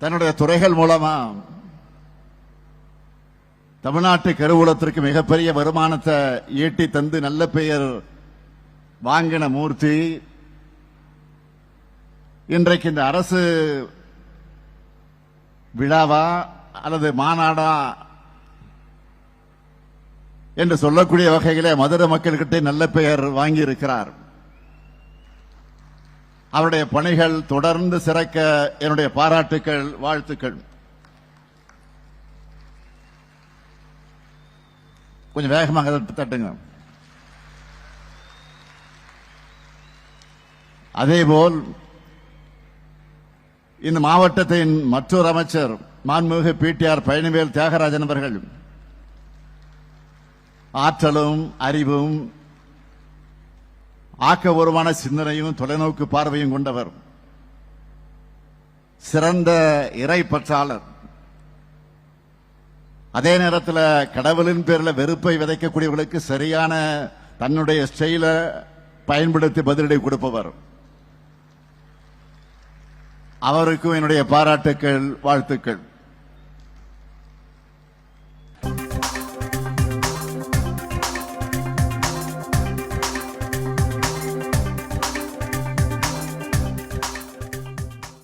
தன்னுடைய துறைகள் மூலமா தமிழ்நாட்டு கருவூலத்திற்கு மிகப்பெரிய வருமானத்தை ஈட்டி தந்து நல்ல பெயர் வாங்கின மூர்த்தி. இன்றைக்கு இந்த அரசு விழாவா அல்லது மாநாடா என்று சொல்லக்கூடிய வகையிலே மதுரை மக்கள்கிட்ட நல்ல பெயர் வாங்கி இருக்கிறார் அவருடைய பணிகள் தொடர்ந்து சிறக்க என்னுடைய பாராட்டுக்கள் வாழ்த்துக்கள். கொஞ்சம் வேகமாக தட்டு- தட்டுங்க. அதேபோல் இந்த மாவட்டத்தின் மற்றொரு அமைச்சர் மாண்புமிகு பிடிஆர் பழனிவேல் தியாகராஜன் அவர்கள் ஆற்றலும் அறிவும் ஆக்கபூர்வமான சிந்தனையும் தொலைநோக்கு பார்வையும் கொண்டவர். சிறந்த இறை பற்றாளர். அதே நேரத்தில் கடவுளின் பேரில் வெறுப்பை விதைக்கக்கூடியவர்களுக்கு சரியான தன்னுடைய ஸ்டைல பயன்படுத்தி பதிலடி கொடுப்பவர். அவருக்கும் என்னுடைய பாராட்டுக்கள் வாழ்த்துக்கள்.